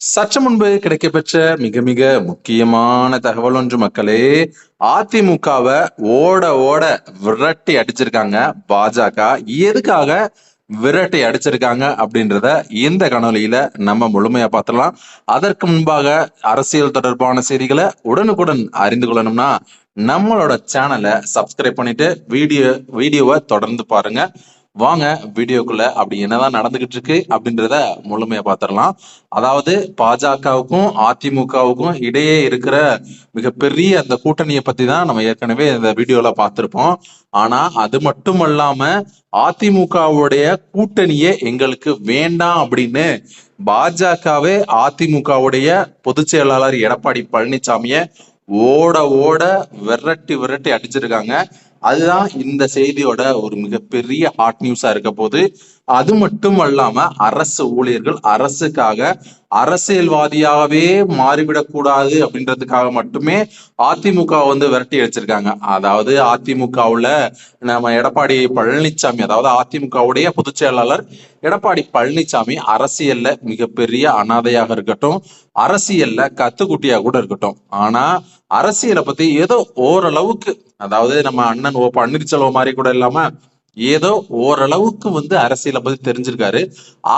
சற்று முன்பு கிடைக்கப்பெற்ற மிக மிக முக்கியமான தகவல் ஒன்று மக்களே அதிமுகவை ஓட ஓட விரட்டி அடிச்சிருக்காங்க. பாஜக எதுக்காக விரட்டி அடிச்சிருக்காங்க அப்படின்றத இந்த கணொலியில நம்ம முழுமையா பார்த்துடலாம். அதற்கு முன்பாக அரசியல் தொடர்பான செய்திகளை உடனுக்குடன் அறிந்து கொள்ளணும்னா நம்மளோட சேனலை சப்ஸ்கிரைப் பண்ணிட்டு வீடியோ வீடியோவை தொடர்ந்து பாருங்க. வாங்க வீடியோக்குள்ள அப்படி என்னதான் நடந்துகிட்டு இருக்கு அப்படின்றத முழுமையா பாத்திரலாம். அதாவது பாஜகவுக்கும் அதிமுகவுக்கும் இடையே இருக்கிற மிகப்பெரிய அந்த கூட்டணியை பத்தி தான் நம்ம ஏற்கனவே இந்த வீடியோல பார்த்திருப்போம் ஆனா அது மட்டும் அல்லாம அதிமுகவுடைய கூட்டணியே எங்களுக்கு வேண்டாம் அப்படின்னு பாஜகவே அதிமுகவுடைய பொதுச் செயலாளர் எடப்பாடி பழனிசாமிய ஓட ஓட விரட்டி விரட்டி அடிச்சிருக்காங்க. அதுதான் இந்த செய்தியோட ஒரு மிகப்பெரிய ஹாட் நியூஸா இருக்க போது அது மட்டும் அல்லாம அரசு ஊழியர்கள் அரசுக்காக அரசியல்வாதியாகவே மாறிவிடக்கூடாது அப்படின்றதுக்காக மட்டுமே அதிமுக வந்து விரட்டி அடிச்சிருக்காங்க. அதாவது அதிமுகவுல நம்ம எடப்பாடி பழனிசாமி அதாவது அதிமுகவுடைய பொதுச் செயலாளர் எடப்பாடி பழனிசாமி அரசியல்ல மிகப்பெரிய அனாதையாக இருக்கட்டும் அரசியல்ல கத்துக்குட்டியா கூட இருக்கட்டும். ஆனா அரசியலை பத்தி ஏதோ ஓரளவுக்கு அதாவது நம்ம அண்ணன் ஓ பன்னீர்செல்வம் மாதிரி கூட இல்லாம ஏதோ ஓரளவுக்கு வந்து அரசியலை பத்தி தெரிஞ்சிருக்காரு.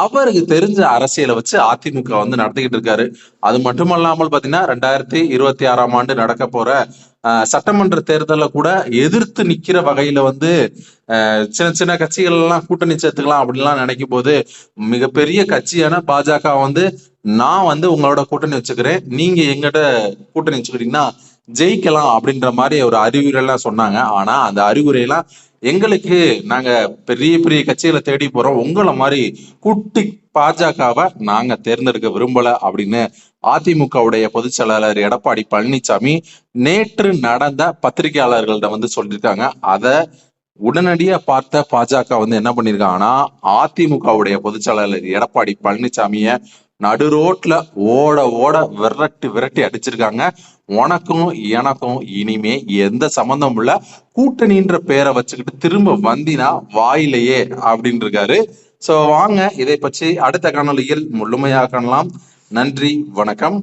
அவருக்கு தெரிஞ்ச அரசியலை வச்சு அதிமுக வந்து நடத்திக்கிட்டு இருக்காரு. அது மட்டுமல்லாமல் பாத்தீங்கன்னா ரெண்டாயிரத்தி இருபத்தி ஆறாம் ஆண்டு நடக்க போற சட்டமன்ற தேர்தலில் கூட எதிர்த்து நிக்கிற வகையில வந்து சின்ன சின்ன கட்சிகள் எல்லாம் கூட்டணி சேர்த்துக்கலாம் அப்படின்லாம் நினைக்கும் போது மிகப்பெரிய கட்சியான பாஜக வந்து நான் வந்து உங்களோட கூட்டணி வச்சுக்கிறேன். நீங்க எங்கிட்ட கூட்டணி வச்சுக்கிட்டீங்கன்னா ஜெயிக்கலாம் அப்படின்ற மாதிரி ஒரு அறிவுரை எல்லாம் சொன்னாங்க. ஆனா அந்த அறிவுரையெல்லாம் எங்களுக்கு நாங்க பெரிய பெரிய கட்சிகளை தேடி போறோம். உங்களை மாதிரி குட்டி பாஜகவை நாங்க தேர்ந்தெடுக்க விரும்பல அப்படின்னு அதிமுகவுடைய பொதுச் செயலாளர் எடப்பாடி பழனிசாமி நேற்று நடந்த பத்திரிகையாளர்கள்ட்ட வந்து சொல்லியிருக்காங்க. அத உடனடியா பார்த்த பாஜக வந்து என்ன பண்ணிருக்காங்கன்னா அதிமுகவுடைய பொதுச் செயலாளர் எடப்பாடி பழனிசாமிய நடு ரோட்ல ஓட ஓட விரட்டி விரட்டி அடிச்சிருக்காங்க. உனக்கும் எனக்கும் இனிமே எந்த சம்பந்தமும் இல்ல. கூட்டணின்ற பேரை வச்சுக்கிட்டு திரும்ப வந்தினா வாயிலையே அப்படின்னு இருக்காரு சோ வாங்க இதை பற்றி அடுத்த காணொலியில் முழுமையாக காணலாம். நன்றி வணக்கம்.